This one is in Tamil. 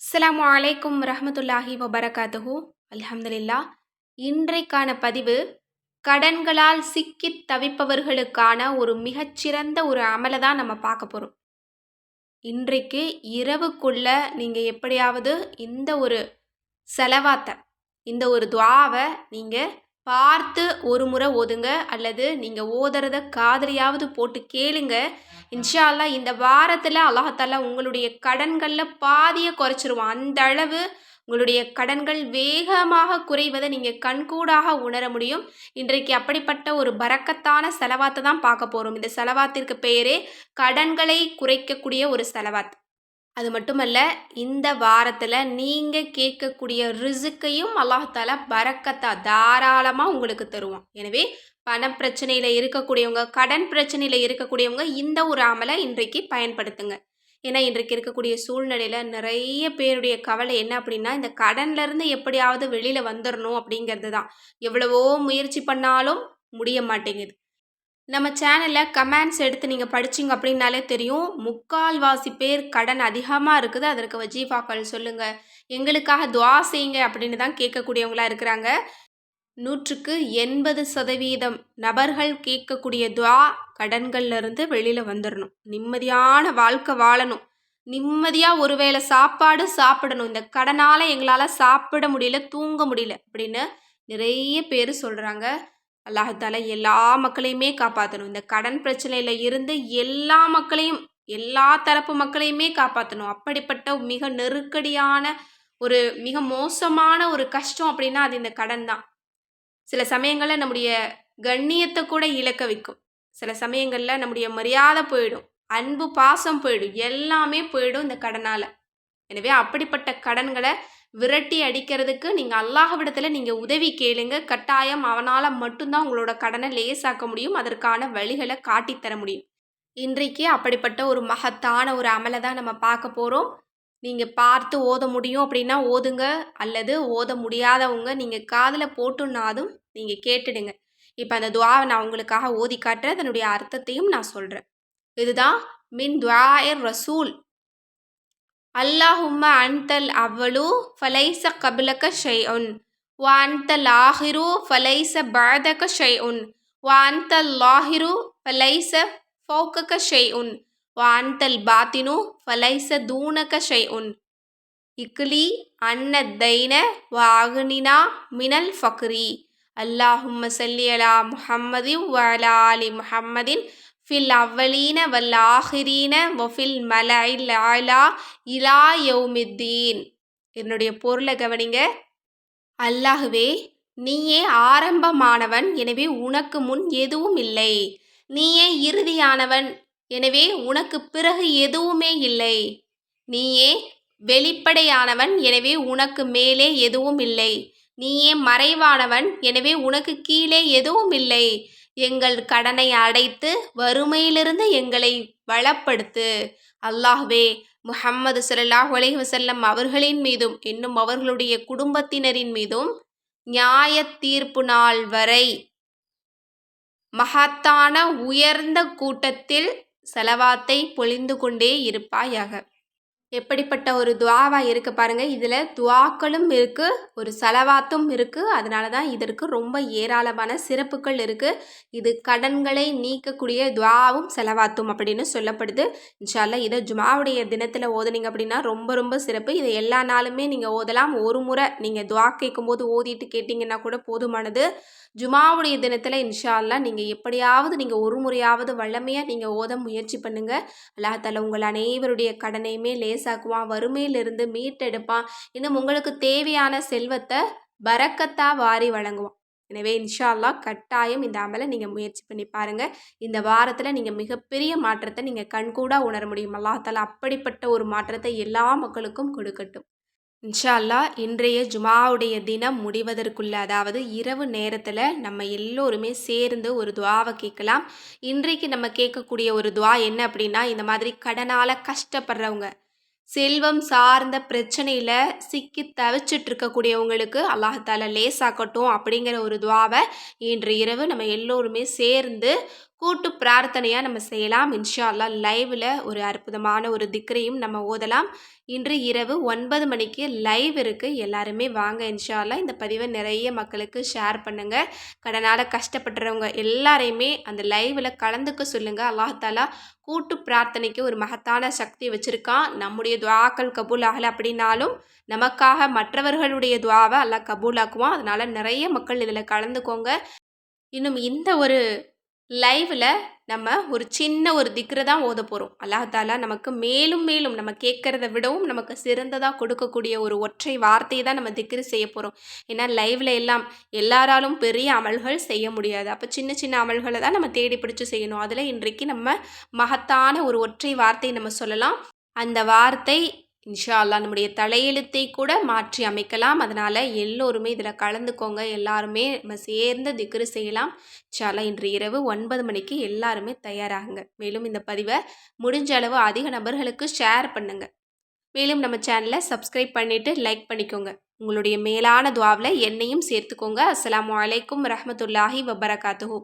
அஸ்லாம் அலைக்கும் ரஹமத்துல்லாஹி வபரகாத்துஹு. அல்ஹம்துலில்லா இன்றைக்கான பதிவு கடன்களால் சிக்கி தவிப்பவர்களுக்கான ஒரு மிகச்சிறந்த ஒரு அமலை தான் நம்ம பார்க்க போகிறோம் இன்றைக்கு இரவுக்குள்ள நீங்கள் எப்படியாவது இந்த ஒரு செலவாத்தை இந்த ஒரு துவாவை நீங்கள் பார்த்து ஒரு முறை ஓதுங்க அல்லது நீங்கள் ஓதுறத காதலியாவது போட்டு கேளுங்க. இன்ஷா இந்த வாரத்தில் அல்லாஹாலா உங்களுடைய கடன்களில் பாதியை குறைச்சிருவான். அந்த அளவு உங்களுடைய கடன்கள் வேகமாக குறைவதை நீங்கள் கண்கூடாக உணர முடியும். இன்றைக்கு அப்படிப்பட்ட ஒரு பறக்கத்தான செலவாத்தை தான் பார்க்க போகிறோம் இந்த செலவாத்திற்கு பெயரே கடன்களை குறைக்கக்கூடிய ஒரு செலவாத். அது மட்டுமல்ல இந்த வாரத்தில் நீங்கள் கேட்கக்கூடிய ரிசுக்கையும் அல்லாஹால பறக்கத்தா தாராளமாக உங்களுக்கு தருவான். எனவே பண பிரச்சனையில் இருக்கக்கூடியவங்க கடன் பிரச்சனையில் இருக்கக்கூடியவங்க இந்த ஒரு அமலை இன்றைக்கு பயன்படுத்துங்க. ஏன்னா இன்றைக்கு இருக்கக்கூடிய சூழ்நிலையில் நிறைய பேருடைய கவலை என்ன அப்படின்னா இந்த கடன்லேருந்து எப்படியாவது வெளியில் வந்துடணும் அப்படிங்கிறது தான். எவ்வளவோ முயற்சி பண்ணாலும் முடிய மாட்டேங்குது. நம்ம சேனலில் கமெண்ட்ஸ் எடுத்து நீங்கள் படிச்சிங்க அப்படின்னாலே தெரியும். முக்கால்வாசி பேர் கடன் அதிகமாக இருக்குது. அதற்கு வஜீஃபாக்கள் சொல்லுங்கள் எங்களுக்காக துவா செய்யுங்க அப்படின்னு தான் கேட்கக்கூடியவங்களா இருக்கிறாங்க. நூற்றுக்கு எண்பது சதவீதம் நபர்கள் கேட்கக்கூடிய துவா கடன்கள்லேருந்து வெளியில் வந்துடணும் நிம்மதியான வாழ்க்கை வாழணும். நிம்மதியாக ஒருவேளை சாப்பாடு சாப்பிடணும். இந்த கடனால் எங்களால் சாப்பிட முடியல தூங்க முடியல அப்படின்னு நிறைய பேர் சொல்கிறாங்க அல்லாஹால எல்லா மக்களையுமே காப்பாற்றணும் இந்த கடன் பிரச்சனையில் இருந்து எல்லா மக்களையும் எல்லா தரப்பு மக்களையுமே காப்பாற்றணும் அப்படிப்பட்ட மிக நெருக்கடியான ஒரு மிக மோசமான ஒரு கஷ்டம் அப்படின்னா அது இந்த கடன் தான். சில சமயங்களில் நம்முடைய கண்ணியத்தை கூட இழக்க வைக்கும். சில சமயங்களில் நம்முடைய மரியாதை போயிடும். அன்பு பாசம் போயிடும். எல்லாமே போயிடும் இந்த கடனால். எனவே அப்படிப்பட்ட கடன்களை விரட்டி அடிக்கிறதுக்கு நீங்கள் அல்லாஹ்விடத்தில் நீங்கள் உதவி கேளுங்க. கட்டாயம் அவனால் மட்டும்தான் உங்களோட கடனை லேசாக்க முடியும். அதற்கான வழிகளை காட்டித்தர முடியும். இன்றைக்கு அப்படிப்பட்ட ஒரு மகத்தான ஒரு அமலை தான் நம்ம பார்க்க போகிறோம் நீங்கள் பார்த்து ஓத முடியும் அப்படின்னா ஓதுங்க. அல்லது ஓத முடியாதவங்க நீங்கள் காதில் போட்டுனாதும் நீங்கள் கேட்டுடுங்க. இப்போ அந்த துவாவை நான் உங்களுக்காக ஓதி காட்டுறேன். அதனுடைய அர்த்தத்தையும் நான் சொல்கிறேன் இதுதான் மின் துவாயர் ரசூல். அல்லாஹும்ம அன்தல் அவ்வளு ஃபலைச கபிலக ஷை உன் வாந்த லாஹிரு ஃபலைச பாதக ஷை உன் வாந்த லாஹிரு ஃபலைச ஃபௌகக ஷை உன் வாந்தல் பாத்தினு ஃபலைச தூனக ஷைஉன். இக்லி அன்ன தைன வாகுனினா மினல் ஃபக்ரி. அல்லாஹும்ம சல்லி அலா முஹம்மதின் வ முஹம்மதின் ஃபில் அவ்வலீன வல் ஆஹிரீன வஃபில் மலைல் லாலா இலா யௌமித்தீன் என்னுடைய பொருளை கவனிங்க. அல்லாஹுவே நீயே ஆரம்பமானவன் எனவே உனக்கு முன் எதுவும் இல்லை. நீயே இறுதியானவன் எனவே உனக்கு பிறகு எதுவுமே இல்லை. நீயே வெளிப்படையானவன் எனவே உனக்கு மேலே எதுவும் இல்லை. நீயே மறைவானவன் எனவே உனக்கு கீழே எதுவும் இல்லை. எங்கள் கடனை அடைத்து வறுமையிலிருந்து எங்களை வளப்படுத்து. அல்லாஹ்வே முஹம்மது சல்லாஹ் அலைஹி வசல்லம் அவர்களின் மீதும் இன்னும் அவர்களுடைய குடும்பத்தினரின் மீதும் நியாய தீர்ப்பு நாள் வரை மகத்தான உயர்ந்த கூட்டத்தில் செலவாத்தை பொழிந்து கொண்டே இருப்பாயாக. எப்படிப்பட்ட ஒரு துவாவாக இருக்குது பாருங்கள் இதில் துவாக்களும் இருக்குது ஒரு செலவாத்தும் இருக்குது அதனால தான் இதற்கு ரொம்ப ஏராளமான சிறப்புகள் இருக்குது இது கடன்களை நீக்கக்கூடிய துவாவும் செலவாத்தும் அப்படின்னு சொல்லப்படுது. இன்ஷால்லா இதை ஜுமாவுடைய தினத்தில் ஓதுனீங்க அப்படின்னா ரொம்ப ரொம்ப சிறப்பு. இதை எல்லா நாளுமே நீங்கள் ஓதலாம். ஒரு முறை நீங்கள் துவா கேட்கும்போது ஓதிட்டு கேட்டிங்கன்னா கூட போதுமானது. ஜுமாவுடைய தினத்தில் இன்ஷால்லா நீங்கள் எப்படியாவது நீங்கள் ஒரு முறையாவது வல்லமையாக நீங்கள் ஓத முயற்சி பண்ணுங்கள் அல்லாஹால உங்கள் அனைவருடைய கடனையுமே லேஸ் லேசாக்குவான் வறுமையிலிருந்து மீட்டெடுப்பான். இன்னும் உங்களுக்கு தேவையான செல்வத்தை பறக்கத்தா வாரி வழங்குவான். எனவே இன்ஷா அல்லா கட்டாயம் இந்த அமலை நீங்கள் முயற்சி பண்ணி பாருங்கள் இந்த வாரத்தில் நீங்கள் மிகப்பெரிய மாற்றத்தை நீங்கள் கண்கூடாக உணர முடியும். அல்லாஹால அப்படிப்பட்ட ஒரு மாற்றத்தை எல்லா மக்களுக்கும் கொடுக்கட்டும். இன்ஷா அல்லா இன்றைய ஜுமாவுடைய தினம் முடிவதற்குள்ள அதாவது இரவு நேரத்தில் நம்ம எல்லோருமே சேர்ந்து ஒரு துவாவை கேட்கலாம். இன்றைக்கு நம்ம கேட்கக்கூடிய ஒரு துவா என்ன அப்படின்னா இந்த மாதிரி கடனால் கஷ்டப்படுறவங்க செல்வம் சார்ந்த பிரச்சனையில் சிக்கி தவிச்சிட்டு இருக்கக்கூடியவங்களுக்கு அல்லாஹால லேசாக்கட்டும் அப்படிங்கிற ஒரு துவாவை இன்று இரவு நம்ம எல்லோருமே சேர்ந்து கூட்டு பிரார்த்தனையாக நம்ம செய்யலாம். இன்ஷா அல்லா லைவில் ஒரு அற்புதமான ஒரு திக்ரையும் நம்ம ஓதலாம். இன்று இரவு ஒன்பது மணிக்கு லைவ் இருக்குது எல்லாருமே வாங்க. இன்ஷா இந்த பதிவை நிறைய மக்களுக்கு ஷேர் பண்ணுங்கள் கடனால் கஷ்டப்படுறவங்க எல்லாரையுமே அந்த லைவில் கலந்துக்க சொல்லுங்கள் அல்லாஹாலா கூட்டு பிரார்த்தனைக்கு ஒரு மகத்தான சக்தி வச்சுருக்கான். நம்முடைய துவாக்கள் கபூல் ஆகலை அப்படின்னாலும் நமக்காக மற்றவர்களுடைய துவாவை எல்லாம் கபூலாக்குவான். அதனால் நிறைய மக்கள் இதில் கலந்துக்கோங்க. இன்னும் இந்த ஒரு லைவில் நம்ம ஒரு சின்ன ஒரு திக்ரு தான் ஓத போகிறோம் அல்லாஹாலா நமக்கு மேலும் மேலும் நம்ம கேட்குறத விடவும் நமக்கு சிறந்ததாக கொடுக்கக்கூடிய ஒரு ஒற்றை வார்த்தையை தான் நம்ம திக்ரு செய்ய போகிறோம் ஏன்னா லைவில் எல்லாம் எல்லாராலும் பெரிய அமல்கள் செய்ய முடியாது. அப்போ சின்ன சின்ன அமல்களை தான் நம்ம தேடி பிடிச்சி செய்யணும். அதில் இன்றைக்கு நம்ம மகத்தான ஒரு ஒற்றை வார்த்தையை நம்ம சொல்லலாம். அந்த வார்த்தை இன்ஷா அல்லாஹ் நம்முடைய தலையெழுத்தை கூட மாற்றி அமைக்கலாம். அதனால் எல்லோருமே இதில் கலந்துக்கோங்க. எல்லாருமே நம்ம சேர்ந்து திக்ரு செய்யலாம். இன்ஷா இன்று இரவு ஒன்பது மணிக்கு எல்லாருமே தயாராகுங்க. மேலும் இந்த பதிவை முடிஞ்ச அளவு அதிக நபர்களுக்கு ஷேர் பண்ணுங்க. மேலும் நம்ம சேனலை சப்ஸ்கிரைப் பண்ணிவிட்டு லைக் பண்ணிக்கோங்க. உங்களுடைய மேலான துவாவில் என்னையும் சேர்த்துக்கோங்க. அஸ்ஸலாமு அலைக்கும் ரஹமத்துல்லாஹி வபரகாத்துஹூ.